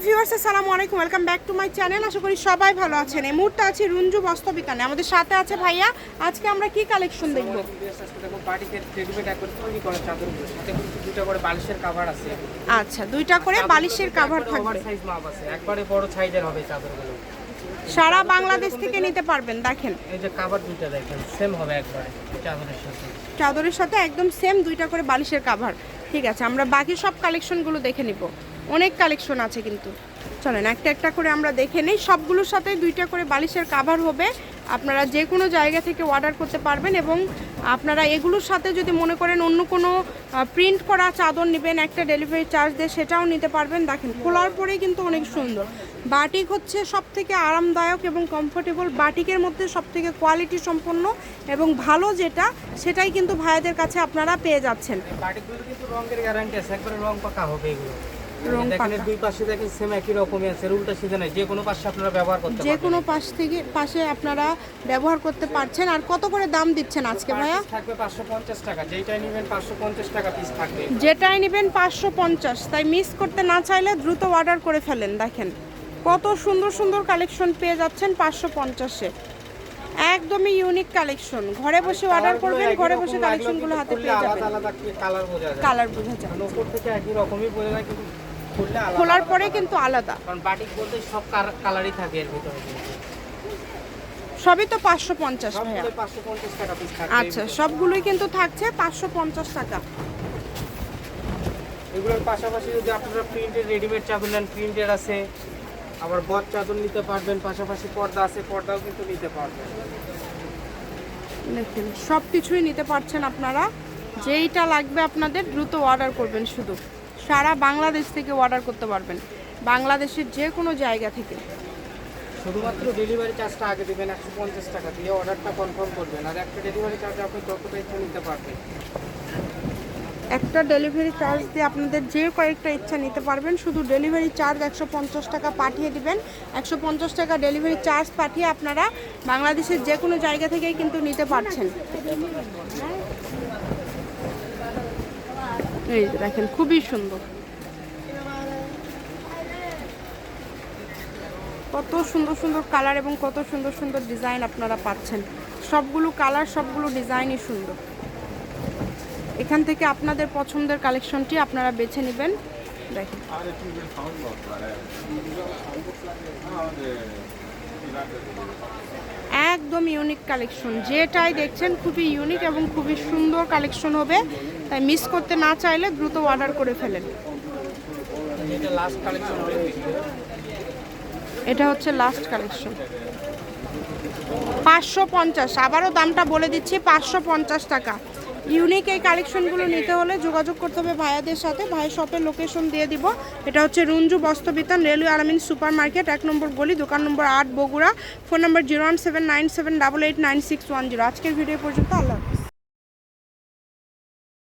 Viewers আসসালামু আলাইকুম। Welcome back to my channel আশা করি সবাই ভালো আছেন। এই মুহূর্তে আছে রুঞ্জু বস্তবিতানে আমাদের সাথে আছে ভাইয়া। আজকে আমরা কি কালেকশন দেখব? আচ্ছা দুইটা করে বালিশের কাভার থাকবে। একবারে বড় সাইজের হবে চাদরগুলো সারা বাংলাদেশ থেকে নিতে পারবেন। দেখেন। এই যে কাভার দুটো দেখেন সেম হবে একবারে চাদরের সাথে চাদরের সাথে একদম সেম দুইটা করে বালিশের কাভার ঠিক আছে, আমরা বাকি সব কালেকশনগুলো দেখে নিব। অনেক কালেকশন আছে কিন্তু। চলেন, একটা একটা করে আমরা দেখে নেই। সবগুলোর সাথে দুইটা করে বালিশের কাভার হবে। আপনারা যে কোনো জায়গা থেকে অর্ডার করতে পারবেন এবং আপনারা এগুলোর সাথে যদি মনে করেন অন্য কোনো প্রিন্ট করা চাদর নেবেন, একটা ডেলিভারি চার্জ দিয়ে সেটাও নিতে পারবেন। দেখেন, খোলার পরেই কিন্তু অনেক সুন্দর। বাটিক হচ্ছে সব থেকে আরামদায়ক এবং কমফোর্টেবল বাটিকের মধ্যে সব থেকে কোয়ালিটি সম্পন্ন এবং ভালো যেটা, সেটাই কিন্তু ভাইয়াদের কাছে আপনারা পেয়ে যাচ্ছেন। রং দুই পাশে দেখেন সেম একই রকমই আছে উল্টা নাই যে কোনো পাশে আপনারা ব্যবহার করতে যে কোনো পাশ থেকে পাশে আপনারা ব্যবহার করতে পারছেন আর কত করে দাম দিচ্ছেন আজকে ভাইয়া? থাকবে টাকা যেইটাই নেবেন পাঁচশো পঞ্চাশ টাকা পিস থাকবে। যেটাই নেবেন পাঁচশো পঞ্চাশ তাই মিস করতে না চাইলে দ্রুত অর্ডার করে ফেলেন দেখেন। কত সুন্দর সুন্দর কালেকশন পেয়ে যাচ্ছেন পাঁচশো পঞ্চাশে। একদমই ইউনিক কালেকশন ঘরে বসে অর্ডার করবেন ঘরে বসে কালেকশনগুলো হাতে পেয়ে যাবেন। কালার বোঝা যায়। কালার বোঝা যায়। উপর থেকে একই রকমই বোঝা যায় কিন্তু খোলার পরে কিন্তু আলাদা। কারণ বাটিক বলতে সব কালারই থাকে এর ভিতরে সবই তো পাঁচশো পঞ্চাশ ভাইয়া। সবগুলোই 550 টাকা আচ্ছা সবগুলোই কিন্তু থাকছে পাঁচশো পঞ্চাশ টাকা। এগুলোর পাশাপাশি যদি আপনারা প্রিন্টের রেডিমেড চাদর নেন প্রিন্টের আছে আবার বট চাদর নিতে পারবেন পাশাপাশি পর্দা আছে পর্দাও কিন্তু নিতে পারবেন। দেখুন সব কিছুই নিতে পারছেন আপনারা। যেইটা লাগবে আপনাদের দ্রুত অর্ডার করবেন শুধু। সারা বাংলাদেশ থেকে অর্ডার করতে পারবেন। বাংলাদেশের যে কোনো জায়গা থেকে। শুধুমাত্র ডেলিভারি চার্জটা আগে দেবেন একশো পঞ্চাশ টাকা দিয়ে অর্ডারটা কনফার্ম করবেন। আর একটা ডেলিভারি চার্জ আপনি যতটা ইচ্ছা নিতে পারবেন। একটা ডেলিভারি চার্জ দিয়ে আপনাদের যে কয়েকটা ইচ্ছা নিতে পারবেন শুধু ডেলিভারি চার্জ একশো পঞ্চাশ টাকা পাঠিয়ে দিবেন। একশো পঞ্চাশ টাকা ডেলিভারি চার্জ পাঠিয়ে আপনারা বাংলাদেশের যে কোনো জায়গা থেকেই কিন্তু নিতে পারছেন। এই দেখেন, খুবই সুন্দর। কত সুন্দর সুন্দর কালার এবং কত সুন্দর সুন্দর ডিজাইন আপনারা পাচ্ছেন। সবগুলো কালার, সবগুলো ডিজাইনই সুন্দর। এখান থেকে আপনাদের পছন্দের কালেকশনটি আপনারা বেছে নেবেন। দেখেন। একদম ইউনিক কালেকশন যেটাই দেখছেন খুবই ইউনিক এবং খুবই সুন্দর কালেকশন হবে। তাই মিস করতে না চাইলে দ্রুত অর্ডার করে ফেলেন। এটা হচ্ছে লাস্ট কালেকশন পাঁচশো পঞ্চাশ। আবারও দামটা বলে দিচ্ছি, পাঁচশো পঞ্চাশ টাকা। ইউনিক এই কালেকশনগুলো নিতে হলে যোগাযোগ করতে হবে ভাইয়াদের সাথে। ভাই শপের লোকেশন দিয়ে দিব। এটা হচ্ছে Ranju Bastrabitan railway Alamin super market এক নম্বর গলি, দোকান নম্বর আট Bogura. Phone number zero one seven nine seven double eight nine six one zero. আজকের ভিডিও পর্যন্ত আল্লাহ।